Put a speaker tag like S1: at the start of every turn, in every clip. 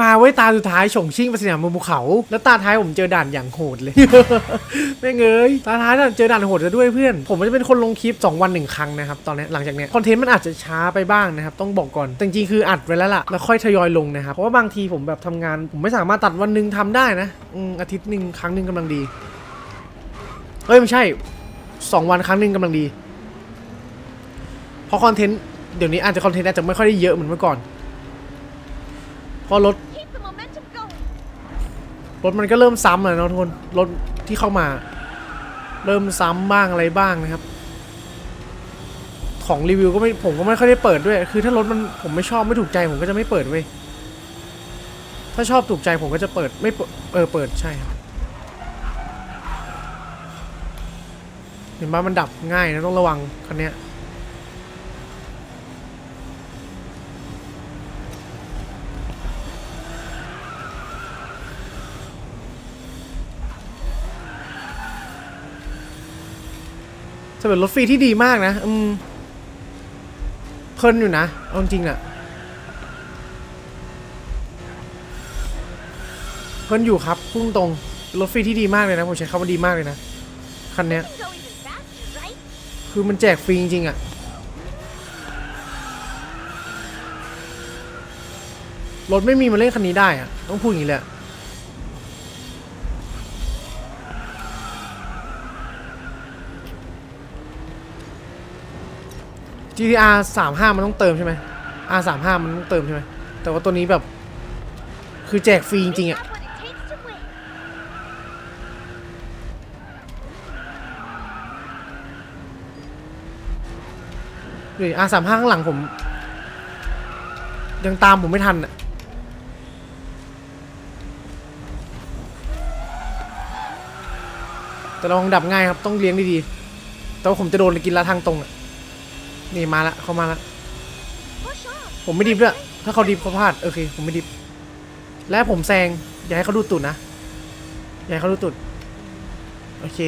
S1: มาไว้ตาสุดท้ายฉงชิ่งไปสนามบนภูเขา แล้วตาท้ายผมเจอด่านอย่างโหดเลย แม่งเอ้ยตาท้ายน่ะเจอด่านโหดซะด้วยเพื่อน ผมจะเป็นคนลงคลิป 2 วันหนึ่งครั้งนะครับ ตอนนี้หลังจากเนี้ยคอนเทนต์มันอาจจะช้าไปบ้างนะครับ ต้องบอกก่อน แต่จริงคืออัดไว้แล้วล่ะ แล้วค่อยทยอยลงนะครับ เพราะว่าบางทีผมแบบทำงาน ผมไม่สามารถตัดวันหนึ่งทำได้นะอืมอาทิตย์หนึ่งครั้งหนึ่งกำลังดีเอ้ยไม่ใช่สองวันครั้งหนึ่งกำลังดีเพราะคอนเทนต์เดี๋ยวนี้อาจจะคอนเทนต์อาจจะไม่ค่อยได้เยอะเหมือนเมื่อก่อน เพราะรถ
S2: Keep the momentum going.
S1: รถมันก็เริ่มซ้ำแล้วนะทุกคนรถที่เข้ามา เริ่มซ้ำบ้างอะไรบ้างนะครับ ของรีวิวก็ไม่ผมก็ไม่ค่อยได้เปิดด้วย คือถ้ารถมันผมไม่ชอบไม่ถูกใจผมก็จะไม่เปิดเว้ยถ้าชอบถูกใจผมก็จะเปิดไม่เปิดเออเปิดใช่ครับเห็นว่ามันดับง่ายนะต้องระวังคันเนี้ จะเป็นรถฟรีที่ดีมากนะอืมเพลินอยู่นะเอาจริงอะเพลินอยู่ครับพุ่งตรงรถฟรีที่ดีมากเลยนะผมใช้คำว่าดีมากเลยนะคันเนี้ยคือมันแจกฟรีจริงๆอะรถไม่มีมาเล่นคันนี้ได้อะต้องพูดอย่างนี้แหลยอะ GTR 35 มันต้องเติมใช่ไหม R 35มันต้องเติมใช่ไหม แต่ว่าตัวนี้แบบ คือแจกฟรีจริงๆอะ
S2: have what it takes to win.
S1: ดูดิ R 35ข้างหลังผม ยังตามผมไม่ทันอะแต่เราคงดับง่ายครับ ต้องเลี้ยงดีๆ แต่ว่าผมจะโดนกินละทางตรงอะ นี่มาละเข้ามาละ
S2: Push on.
S1: ผมไม่ดิฟด้วยถ้าเขาดิฟเขาพลาดโอเคผมไม่ดิฟและผมแซงอย่าให้เขาดูตุดนะอย่าให้เขาดูตุดโอเค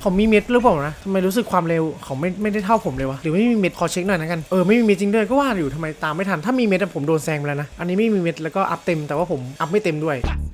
S1: เขามีเม็ดหรือเปล่านะทำไมรู้สึกความเร็วเขาไม่ไม่ได้เท่าผมเลยวะหรือไม่มีเม็ดขอเช็คหน่อยนะกันเออไม่มีเม็ดจริงด้วยก็ว่าอยู่ทำไมตามไม่ทันถ้ามีเม็ดอะผมโดนแซงไปแล้วนะอันนี้ไม่มีเม็ดแล้วก็อัพเต็มแต่ว่าผมอัพไม่เต็มด้วย
S2: Yes.